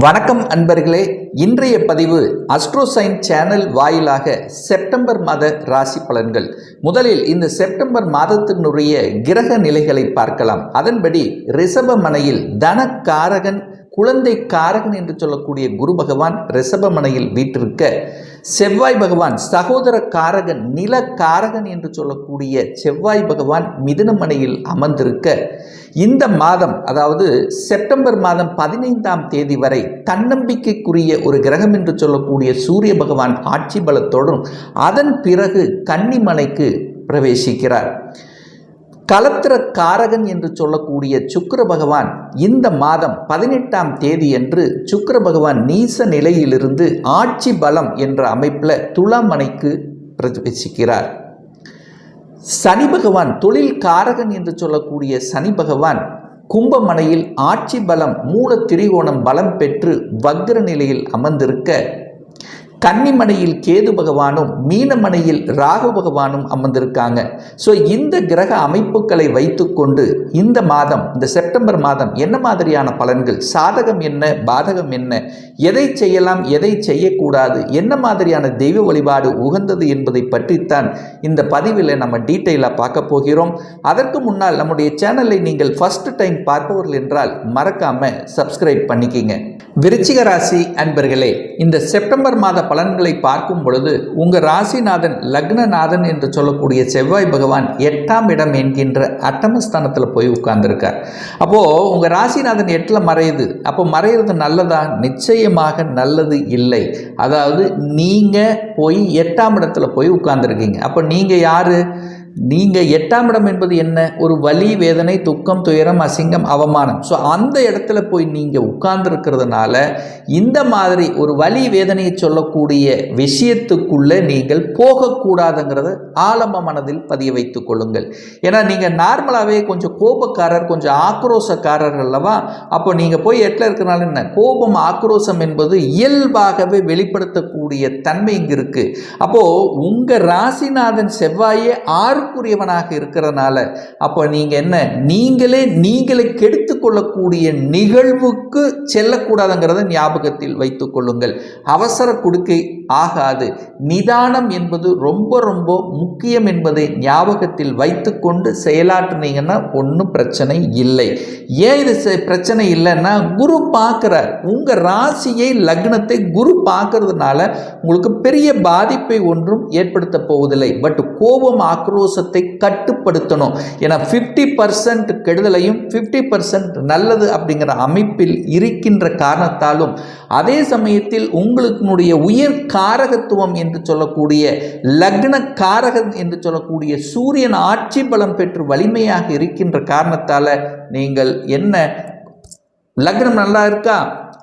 வணக்கம் அன்பர்களே இன்றைய பதிவு அஸ்ட்ரோசைன் சேனல் வாயிலாக செப்டம்பர் மாத ராசி பலன்கள். முதலில் இந்த செப்டம்பர் மாதத்தினுடைய கிரக நிலைகளை பார்க்கலாம். அதன்படி ரிஷபமனையில் தனக்காரகன் குழந்தை காரகன் என்று சொல்லக்கூடிய குரு பகவான் ரிஷபமனையில் வீற்றிருக்க செவ்வாய் பகவான் சகோதர காரகன் நில காரகன் என்று சொல்லக்கூடிய செவ்வாய் பகவான் மிதுனமனையில் அமர்ந்திருக்க இந்த மாதம் அதாவது செப்டம்பர் மாதம் பதினைந்தாம் தேதி வரை தன்னம்பிக்கைக்குரிய ஒரு கிரகம் என்று சொல்லக்கூடிய சூரிய பகவான் ஆட்சி பலத்தோடும் அதன் பிறகு கன்னிமலைக்கு பிரவேசிக்கிறார். கலத்திர காரகன் என்று சொல்லக்கூடிய சுக்கர பகவான் இந்த மாதம் பதினெட்டாம் தேதி என்று சுக்கர பகவான் நீச நிலையிலிருந்து ஆட்சி பலம் என்ற அமைப்பில் துலாமனைக்கு பிரவேசிக்கிறார். சனி பகவான் தொழில் காரகன் என்று சொல்லக்கூடிய சனி பகவான் கும்பமனையில் ஆட்சி பலம் மூல திரிகோணம் பலம் பெற்று வக்ர நிலையில் அமர்ந்திருக்க கன்னிமனையில் கேது பகவானும் மீனமனையில் ராகு பகவானும் அமர்ந்திருக்காங்க. ஸோ இந்த கிரக அமைப்புகளை வைத்துக்கொண்டு இந்த மாதம் இந்த செப்டம்பர் மாதம் என்ன மாதிரியான பலன்கள்? சாதகம் என்ன? பாதகம் என்ன? எதை செய்யலாம்? எதை செய்யக்கூடாது? என்ன மாதிரியான தெய்வ வழிபாடு உகந்தது என்பதை பற்றித்தான் இந்த பதிவில் நம்ம டீட்டெயிலாக பார்க்க போகிறோம். அதற்கு முன்னால் நம்முடைய சேனலை நீங்கள் ஃபர்ஸ்ட் டைம் பார்ப்பவர்கள் என்றால் மறக்காம சப்ஸ்கிரைப் பண்ணிக்கிங்க. விருச்சிக ராசி அன்பர்களே இந்த செப்டம்பர் மாத பலன்களை பார்க்கும் பொழுது உங்கள் ராசிநாதன் லக்னநாதன் என்று சொல்லக்கூடிய செவ்வாய் பகவான் எட்டாம் இடம் என்கின்ற அட்டமஸ்தானத்தில் போய் உட்கார்ந்துருக்கார். அப்போது உங்கள் ராசிநாதன் எட்டில் மறையுது. அப்போ மறையிறது நல்லதா? நிச்சயமாக நல்லது இல்லை. அதாவது நீங்கள் போய் எட்டாம் இடத்துல போய் உட்கார்ந்துருக்கீங்க. அப்போ நீங்கள் யார்? நீங்கள் எட்டாம் இடம் என்பது என்ன? ஒரு வலி வேதனை துக்கம் துயரம் அசிங்கம் அவமானம். ஸோ அந்த இடத்துல போய் நீங்கள் உட்கார்ந்துருக்கிறதுனால இந்த மாதிரி ஒரு வலி வேதனையை சொல்லக்கூடிய விஷயத்துக்குள்ளே நீங்கள் போகக்கூடாதுங்கிறத ஆழம்ப மனதில் பதிய வைத்துக் கொள்ளுங்கள். ஏன்னா நீங்கள் நார்மலாகவே கொஞ்சம் கோபக்காரர் கொஞ்சம் ஆக்ரோசக்காரர் அல்லவா? அப்போ நீங்கள் போய் எட்டில் இருக்கிறனால என்ன? கோபம் ஆக்ரோஷம் என்பது இயல்பாகவே வெளிப்படுத்தக்கூடிய தன்மை இங்கே இருக்குது அப்போது உங்கள் ராசிநாதன் செவ்வாயே ஆறுக்குரியவனாக இருக்கிறதுனால அப்போ நீங்கள் என்ன? நீங்களே நீங்களே கெடுத்து கொள்ளக்கூடிய நிகழ்வுக்கு செல்லக்கூடாதுங்கிறத ஞாபகத்தில் வைத்துக் கொள்ளுங்கள். அவசர கொடுக்கை ஆகாது. நிதானம் என்பது ரொம்ப ரொம்ப முக்கியம் என்பதை ஞாபகத்தில் வைத்துக்கொண்டு செயலாற்றினீங்கன்னா ஒன்றும் பிரச்சனை இல்லை. ஏன் இது பிரச்சனை இல்லைன்னா குரு பார்க்குறார். உங்கள் ராசியை லக்னத்தை குரு பார்க்கறதுனால உங்களுக்கு பெரிய பாதிப்பை ஒன்றும் ஏற்படுத்த போவதில்லை. பட் கோபம் ஆக்ரோஷம் சந்தோஷத்தை கட்டுப்படுத்தணும். ஏன்னா ஃபிஃப்டி பர்சன்ட் கெடுதலையும் ஃபிஃப்டி பர்சன்ட் நல்லது அப்படிங்கிற அமைப்பில் இருக்கின்ற காரணத்தாலும் அதே சமயத்தில் உங்களுக்குனுடைய உயர் காரகத்துவம் என்று சொல்லக்கூடிய லக்ன காரகம் என்று சொல்லக்கூடிய சூரியன் ஆட்சி பலம் பெற்று வலிமையாக இருக்கின்ற காரணத்தால் நீங்கள் என்ன லக்னம் நல்லா இருக்கா?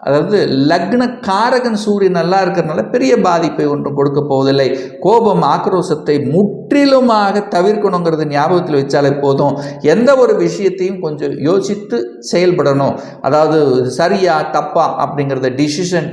அதாவது லக்ன காரகன் சூரியன் நல்லா இருக்கிறதுனால பெரிய பாதிப்பை ஒன்றும் கொடுக்க போவதில்லை. கோபம் ஆக்ரோஷத்தை முற்றிலுமாக தவிர்க்கணுங்கிறது ஞாபகத்தில் வச்சாலே போதும். எந்த ஒரு விஷயத்தையும் கொஞ்சம் யோசித்து செயல்படணும். அதாவது சரியா தப்பா அப்படிங்கிறத டிசிஷன்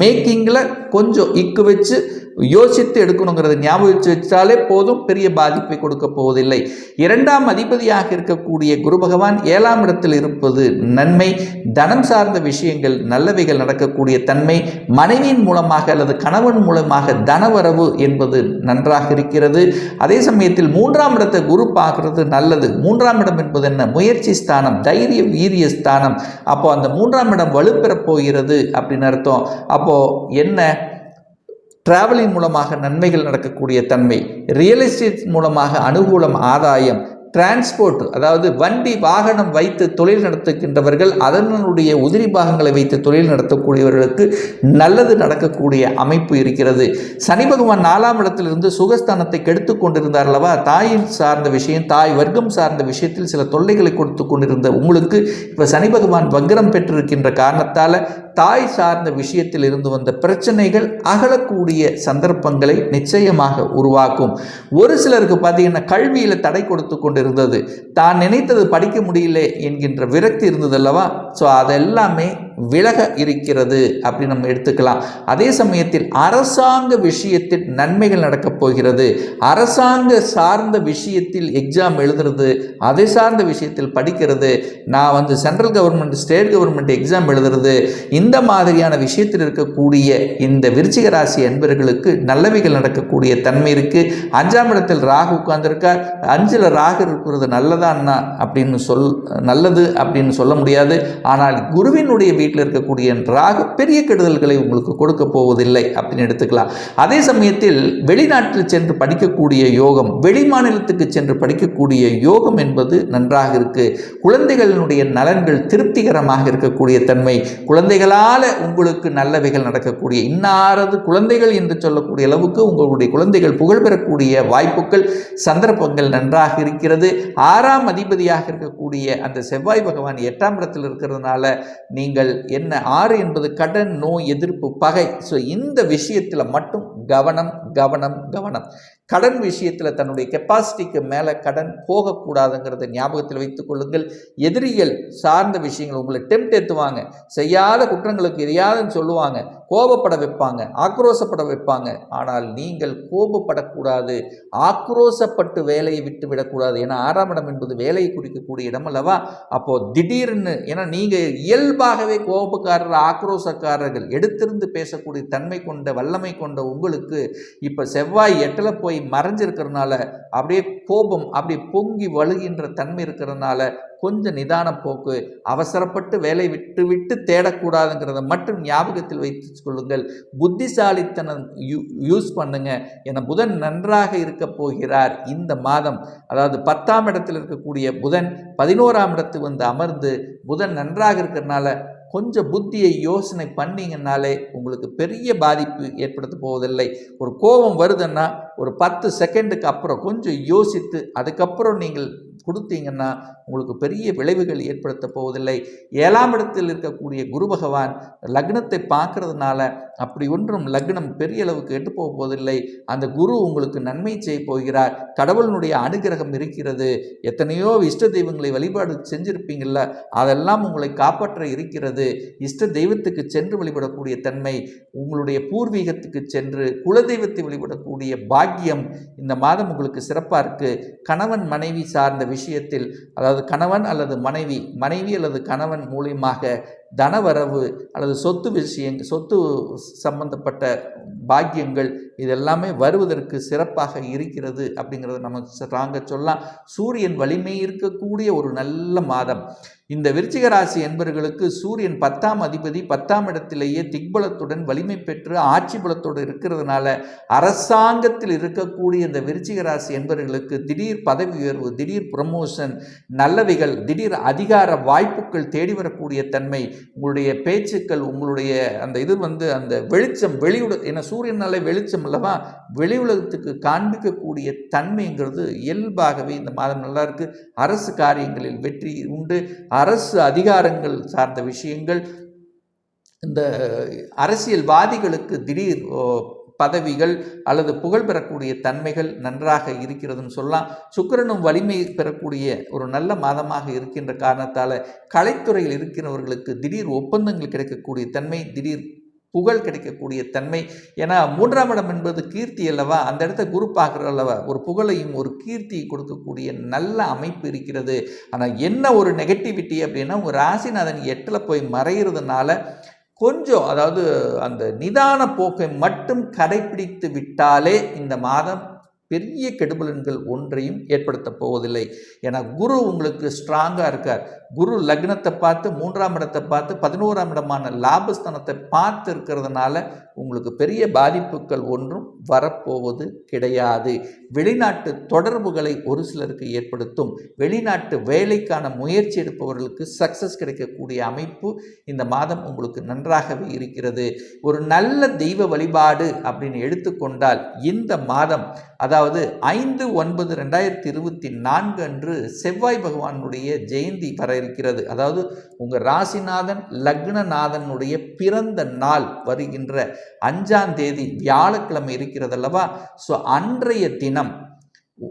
மேக்கிங்கில் கொஞ்சம் இக்கு வச்சு யோசித்து எடுக்கணுங்கிறத ஞாபகம் வச்சாலே போதும் பெரிய பாதிப்பை கொடுக்க போவதில்லை. இரண்டாம் அதிபதியாக இருக்கக்கூடிய குரு பகவான் ஏழாம் இடத்தில் இருப்பது நன்மை. தனம் சார்ந்த விஷயங்கள் நல்லவைகள் நடக்கக்கூடிய தன்மை. மனைவியின் மூலமாக அல்லது கணவன் மூலமாக தனவரவு என்பது நன்றாக இருக்கிறது. அதே சமயத்தில் மூன்றாம் இடத்தை குரு பார்க்கறது நல்லது. மூன்றாம் இடம் என்பது என்ன? முயற்சி ஸ்தானம் தைரிய வீரிய ஸ்தானம். அப்போ அந்த மூன்றாம் இடம் வலுப்பெறப் போகிறது அப்படின்னு அர்த்தம். அப்போ என்ன? டிராவலின் மூலமாக நன்மைகள் நடக்கக்கூடிய தன்மை. ரியல் எஸ்டேட் மூலமாக அனுகூலம் ஆதாயம். டிரான்ஸ்போர்ட் அதாவது வண்டி வாகனம் வைத்து தொழில் நடத்துகின்றவர்கள் அதனுடைய உதிரி பாகங்களை வைத்து தொழில் நடத்தக்கூடியவர்களுக்கு நல்லது நடக்கக்கூடிய அமைப்பு இருக்கிறது. சனி பகவான் நாலாம் இடத்திலிருந்து சுகஸ்தானத்தை கெடுத்து கொண்டிருந்தார் அல்லவா? தாயின் சார்ந்த விஷயம் தாய் வர்க்கம் சார்ந்த விஷயத்தில் சில தொல்லைகளை கொடுத்து கொண்டிருந்த உங்களுக்கு இப்போ சனி பகவான் வக்ரம் பெற்றிருக்கின்ற காரணத்தால் தாய் சார்ந்த விஷயத்தில் இருந்து வந்த பிரச்சனைகள் அகலக்கூடிய சந்தர்ப்பங்களை நிச்சயமாக உருவாக்கும். ஒரு சிலருக்கு பார்த்தீங்கன்னா கல்வியில் தடை கொடுத்து கொண்டிருந்தது. தான் நினைத்தது படிக்க முடியல என்கின்ற விரக்தி இருந்தது அல்லவா? ஸோ அதெல்லாமே விலக இருக்கிறது அப்படின்னு நம்ம எடுத்துக்கலாம். அதே சமயத்தில் அரசாங்க விஷயத்தில் நன்மைகள் நடக்கப் போகிறது. அரசாங்க சார்ந்த விஷயத்தில் எக்ஸாம் எழுதுறது அதை சார்ந்த விஷயத்தில் படிக்கிறது. நான் வந்து central government state government exam எழுதுறது. இந்த மாதிரியான விஷயத்தில் இருக்கக்கூடிய இந்த விருச்சிக ராசி என்பவர்களுக்கு நல்லவைகள் நடக்கக்கூடிய தன்மை இருக்குது அஞ்சாம் இடத்தில் ராகு உட்கார்ந்துருக்கார். அஞ்சில் ராகு இருக்கிறது நல்லதான்னா அப்படின்னு சொல் நல்லது அப்படின்னு சொல்ல முடியாது. ஆனால் குருவினுடைய வீட்டில் இருக்கக்கூடிய ராகு பெரிய கெடுதல்களை உங்களுக்கு கொடுக்க போவதில்லை அப்படின்னு எடுத்துக்கலாம். அதே சமயத்தில் வெளிநாட்டில் சென்று படிக்கக்கூடிய யோகம் வெளி மாநிலத்துக்கு சென்று படிக்கக்கூடிய யோகம் என்பது நன்றாக இருக்கு. குழந்தைகளினுடைய நலன்கள் திருப்திகரமாக இருக்கக்கூடிய தன்மை குழந்தைகளால் உங்களுக்கு நல்லவைகள் நடக்கக்கூடிய இன்னாரது குழந்தைகள் என்று சொல்லக்கூடிய அளவுக்கு உங்களுடைய குழந்தைகள் புகழ் பெறக்கூடிய வாய்ப்புகள் சந்தர்ப்பங்கள் நன்றாக இருக்கிறது. ஆறாம் அதிபதியாக இருக்கக்கூடிய அந்த செவ்வாய் பகவான் எட்டாம் இடத்தில் இருக்கிறதுனால நீங்கள் என்ன? ஆறு என்பது கடன் நோய் எதிர்ப்பு பகை. ஸோ இந்த விஷயத்தில் மட்டும் கவனம் கவனம் கவனம். கடன் விஷயத்தில் தன்னுடைய கெப்பாசிட்டிக்கு மேலே கடன் போகக்கூடாதுங்கிறத ஞாபகத்தில் வைத்துக் கொள்ளுங்கள். எதிரிகள் சார்ந்த விஷயங்கள் உங்களை டெம்ட் ஏற்றுவாங்க செய்யாத குற்றங்களுக்கு எதையாதுன்னு சொல்லுவாங்க. கோபப்பட வைப்பாங்க ஆக்ரோசப்பட வைப்பாங்க. ஆனால் நீங்கள் கோபப்படக்கூடாது. ஆக்ரோசப்பட்டு வேலையை விட்டு விடக்கூடாது. ஏன்னா ஆறாம் இடம் என்பது வேலையை குறிக்கக்கூடிய இடம் அல்லவா? அப்போது திடீர்னு ஏன்னா நீங்கள் இயல்பாகவே கோபக்காரர் ஆக்ரோசக்காரர்கள் எடுத்திருந்து பேசக்கூடிய தன்மை கொண்ட வல்லமை கொண்ட உங்களுக்கு இப்போ செவ்வாய் எட்டில் போய் மறைஞ்சிருக்கிறதுனால அப்படியே கோபம் அப்படியே பொங்கி வழுகின்ற தன்மை இருக்கிறதுனால கொஞ்சம் நிதான போக்கு அவசரப்பட்டு வேலை விட்டு விட்டு தேடக்கூடாதுங்கிறத மட்டும் ஞாபகத்தில் வைத்து கொள்ளுங்கள். புத்திசாலித்தனம் யூ யூஸ் பண்ணுங்க. என புதன் நன்றாக இருக்க போகிறார் இந்த மாதம். அதாவது பத்தாம் இடத்தில் இருக்கக்கூடிய புதன் பதினோராம் இடத்துக்கு வந்து அமர்ந்து புதன் நன்றாக இருக்கிறதுனால கொஞ்சம் புத்தியை யோசனை பண்ணீங்கன்னாலே உங்களுக்கு பெரிய பாதிப்பு ஏற்படுத்த போவதில்லை. ஒரு கோபம் வருதுன்னா ஒரு பத்து செகண்டுக்கு அப்புறம் கொஞ்சம் யோசித்து அதுக்கப்புறம் நீங்கள் கொடுத்தீங்கன்னா உங்களுக்கு பெரிய விளைவுகள் ஏற்படுத்த போவதில்லை. ஏழாம் இடத்தில் இருக்கக்கூடிய குரு பகவான் லக்னத்தை பார்க்கறதுனால அப்படி ஒன்றும் லக்னம் பெரிய அளவுக்கு எட்டு போக போவதில்லை. அந்த குரு உங்களுக்கு நன்மை செய்ய போகிறார். கடவுளினுடைய அனுகிரகம் இருக்கிறது. எத்தனையோ இஷ்ட தெய்வங்களை வழிபாடு செஞ்சிருப்பீங்கள்ல அதெல்லாம் உங்களை காப்பாற்ற இருக்கிறது. இஷ்ட தெய்வத்துக்கு சென்று வழிபடக்கூடிய தன்மை உங்களுடைய பூர்வீகத்துக்கு சென்று குலதெய்வத்தை வழிபடக்கூடிய பாக்கியம் இந்த மாதம் உங்களுக்கு சிறப்பாக இருக்குது கணவன் மனைவி சார்ந்த விஷயத்தில் அதாவது கணவன் அல்லது மனைவி மனைவி அல்லது கணவன் மூலியமாக தனவரவு அல்லது சொத்து விஷயங்கள் சொத்து சம்பந்தப்பட்ட பாக்கியங்கள் இதெல்லாமே வருவதற்கு சிறப்பாக இருக்கிறது அப்படிங்கிறத நம்ம ஸ்ட்ராங்காக சொல்லலாம். சூரியன் வலிமை இருக்கக்கூடிய ஒரு நல்ல மாதம். இந்த விருச்சிக ராசி என்பவர்களுக்கு சூரியன் பத்தாம் அதிபதி பத்தாம் இடத்திலேயே திக்பலத்துடன் வலிமை பெற்று ஆட்சி பலத்தோடு இருக்கிறதுனால அரசாங்கத்தில் இருக்கக்கூடிய இந்த விருச்சிக ராசி என்பவர்களுக்கு திடீர் பதவி உயர்வு திடீர் ப்ரமோஷன் நல்லவைகள் திடீர் அதிகார வாய்ப்புகள் தேடி வரக்கூடிய தன்மை உங்களுடைய பேச்சுக்கள் உங்களுடைய அந்த இது வந்து அந்த வெளிச்சம் வெளியுட ஏன்னா சூரியனாலே வெளிச்சம் அல்லவா? வெளி உலகத்துக்கு காண்பிக்கக்கூடிய தன்மைங்கிறது இயல்பாகவே இந்த மாதம் நல்லா இருக்கு. அரசு காரியங்களில் வெற்றி உண்டு. அரசு அதிகாரங்கள் சார்ந்த விஷயங்கள் இந்த அரசியல்வாதிகளுக்கு திடீர் ஓ, பதவிகள் அல்லது புகழ் பெறக்கூடிய தன்மைகள் நன்றாக இருக்கிறதுன்னு சொல்லலாம். சுக்கிரனும் வலிமை பெறக்கூடிய ஒரு நல்ல மாதமாக இருக்கின்ற காரணத்தால் கலைத்துறையில் இருக்கிறவர்களுக்கு திடீர் ஒப்பந்தங்கள் கிடைக்கக்கூடிய தன்மை திடீர் புகழ் கிடைக்கக்கூடிய தன்மை. ஏன்னா மூன்றாம் இடம் என்பது கீர்த்தி அல்லவா? அந்த இடத்த குரு பார்க்குற அல்லவா? ஒரு புகழையும் ஒரு கீர்த்தியை கொடுக்கக்கூடிய நல்ல அமைப்பு இருக்கிறது. ஆனால் என்ன ஒரு நெகட்டிவிட்டி அப்படின்னா உங்கள் ராசிநாதன் எட்டில் போய் மறைகிறதுனால கொஞ்சம் அதாவது அந்த நிதான போக்கை மட்டும் கடைபிடித்து விட்டாலே இந்த மாதம் பெரிய கெடுபலன்கள் ஒன்றையும் ஏற்படுத்த போவதில்லை. ஏன்னா குரு உங்களுக்கு ஸ்ட்ராங்காக இருக்கார். குரு லக்னத்தை பார்த்து மூன்றாம் இடத்தை பார்த்து பதினோராம் இடமான லாபஸ்தானத்தை பார்த்து இருக்கிறதுனால உங்களுக்கு பெரிய பாதிப்புகள் ஒன்றும் வரப்போவது கிடையாது. வெளிநாட்டு தொடர்புகளை ஒரு சிலருக்கு ஏற்படுத்தும். வெளிநாட்டு வேலைக்கான முயற்சி எடுப்பவர்களுக்கு சக்சஸ் கிடைக்கக்கூடிய அமைப்பு இந்த மாதம் உங்களுக்கு நன்றாகவே இருக்கிறது. ஒரு நல்ல தெய்வ வழிபாடு அப்படின்னு எடுத்துக்கொண்டால் இந்த மாதம் அதாவது ஐந்து ஒன்பது ரெண்டாயிரத்தி இருபத்தி நான்கு அன்று செவ்வாய் பகவானுடைய ஜெயந்தி வர இருக்கிறது. அதாவது உங்கள் ராசிநாதன் லக்னநாதனுடைய பிறந்த நாள் வருகின்ற அஞ்சாம் தேதி வியாழக்கிழமை இருக்கிறது அல்லவா ஸோ அன்றைய தினம்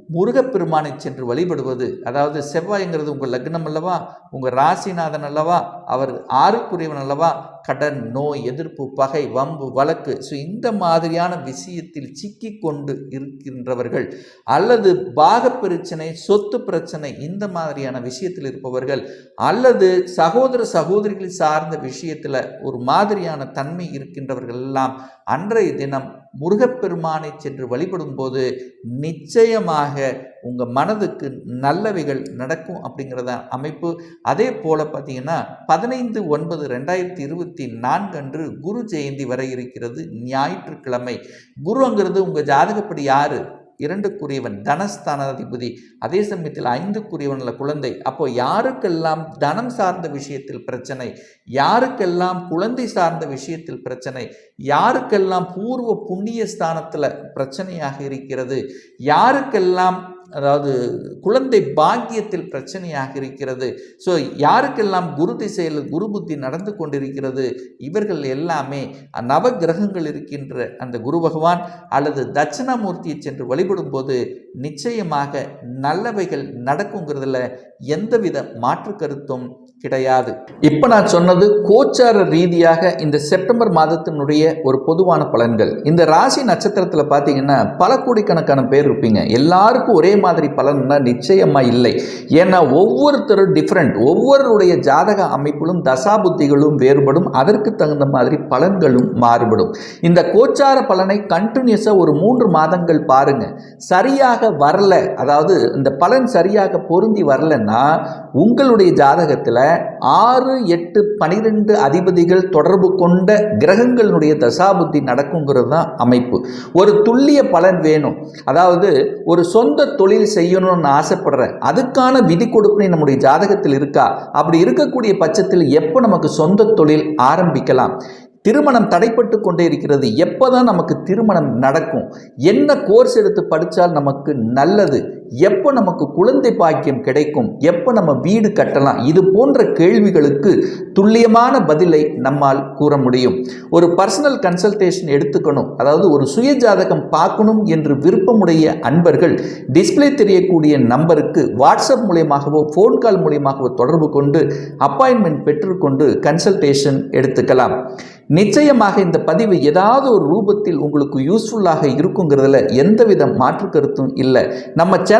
முருகப்பெருமானை சென்று வழிபடுவது அதாவது செவ்வாய்ங்கிறது உங்கள் லக்னம் அல்லவா? உங்கள் ராசிநாதன் அல்லவா? அவர் ஆறுக்குரியவன் அல்லவா? கடன் நோய் எதிர்ப்பு பகை வம்பு வழக்கு. ஸோ இந்த மாதிரியான விஷயத்தில் சிக்கி கொண்டு இருக்கின்றவர்கள் அல்லது பாக பிரச்சனை சொத்து பிரச்சனை இந்த மாதிரியான விஷயத்தில் இருப்பவர்கள் அல்லது சகோதர சகோதரிகள் சார்ந்த விஷயத்தில் ஒரு மாதிரியான தன்மை இருக்கின்றவர்கள் எல்லாம் அன்றைய தினம் முருகப்பெருமானை சென்று வழிபடும் போது நிச்சயமாக உங்கள் மனதுக்கு நல்லவைகள் நடக்கும் அப்படிங்கிறத அமைப்பு. அதே போல் பார்த்தீங்கன்னா பதினைந்து ஒன்பது ரெண்டாயிரத்தி இருபத்தி நான்கு அன்று குரு ஜெயந்தி வர இருக்கிறது ஞாயிற்றுக்கிழமை. குருங்கிறது உங்கள் ஜாதகப்படி யார்? இரண்டுக்குரியவன் தனஸ்தானாதிபதி. அதே சமயத்தில் ஐந்துக்குரியவனில் குழந்தை. அப்போ யாருக்கெல்லாம் தனம் சார்ந்த விஷயத்தில் பிரச்சனை? யாருக்கெல்லாம் குழந்தை சார்ந்த விஷயத்தில் பிரச்சனை? யாருக்கெல்லாம் பூர்வ புண்ணிய ஸ்தானத்தில் பிரச்சனையாக இருக்கிறது? யாருக்கெல்லாம் அதாவது குழந்தை பாக்கியத்தில் பிரச்சனையாக இருக்கிறது. ஸோ யாருக்கெல்லாம் குரு திசையில் குரு புத்தி நடந்து கொண்டிருக்கிறது இவர்கள் எல்லாமே நவ கிரகங்கள் இருக்கின்ற அந்த குரு பகவான் அல்லது தட்சிணாமூர்த்தியை சென்று வழிபடும் போது நிச்சயமாக நல்லவைகள் நடக்குங்கிறதுல எந்தவித மாற்று கருத்தும் கிடையாது. இப்போ நான் சொன்னது கோச்சார ரீதியாக இந்த செப்டம்பர் மாதத்தினுடைய ஒரு பொதுவான பலன்கள். இந்த ராசி நட்சத்திரத்தில் பார்த்தீங்கன்னா பல கோடிக்கணக்கான பேர் இருப்பீங்க. எல்லாருக்கும் ஒரே மாதிரி பலன்னா நிச்சயமாக இல்லை. ஏன்னா ஒவ்வொருத்தரும் டிஃப்ரெண்ட் ஒவ்வொருடைய ஜாதக அமைப்பிலும் தசாபுத்திகளும் வேறுபடும். அதற்கு தகுந்த மாதிரி பலன்களும் மாறுபடும். இந்த கோச்சார பலனை கண்டினியூஸாக ஒரு மூன்று மாதங்கள் பாருங்க. சரியாக வரல. அதாவது இந்த பலன் சரியாக பொருந்தி வரலன்னா உங்களுடைய ஜாதகத்தில் ஆறு எட்டு பனிரெண்டு அதிபதிகள் தொடர்பு கொண்ட கிரகங்களுடைய தசாபுத்தி நடக்குங்கிறது தான் அமைப்பு. ஒரு துல்லிய பலன் வேணும். அதாவது ஒரு சொந்த தொழில் செய்யணும்னு ஆசைப்படுறேன். அதுக்கான விதி கொடுப்பினை நம்முடைய ஜாதகத்தில் இருக்கா? அப்படி இருக்கக்கூடிய பட்சத்தில் எப்போ நமக்கு சொந்த தொழில் ஆரம்பிக்கலாம்? திருமணம் தடைப்பட்டு கொண்டே இருக்கிறது. எப்போ தான் நமக்கு திருமணம் நடக்கும்? என்ன கோர்ஸ் எடுத்து படித்தால் நமக்கு நல்லது? எப்போ நமக்கு குழந்தை பாக்கியம் கிடைக்கும்? எப்போ நம்ம வீடு கட்டலாம்? இது போன்ற கேள்விகளுக்கு துல்லியமான பதிலை நம்மால் கூற முடியும். ஒரு பர்சனல் கன்சல்டேஷன் எடுத்துக்கணும். அதாவது ஒரு சுய ஜாதகம் பார்க்கணும் என்று விருப்பமுடைய அன்பர்கள் டிஸ்பிளே தெரியக்கூடிய நம்பருக்கு வாட்ஸ்அப் மூலியமாகவோ ஃபோன் கால் மூலியமாகவோ தொடர்பு கொண்டு அப்பாயின்மெண்ட் பெற்றுக்கொண்டு கன்சல்டேஷன் எடுத்துக்கலாம். நிச்சயமாக இந்த பதிவு ஏதாவது ஒரு ரூபத்தில் உங்களுக்கு யூஸ்ஃபுல்லாக இருக்குங்கிறதுல எந்தவித மாற்று கருத்தும் இல்லை. நம்ம சேனல்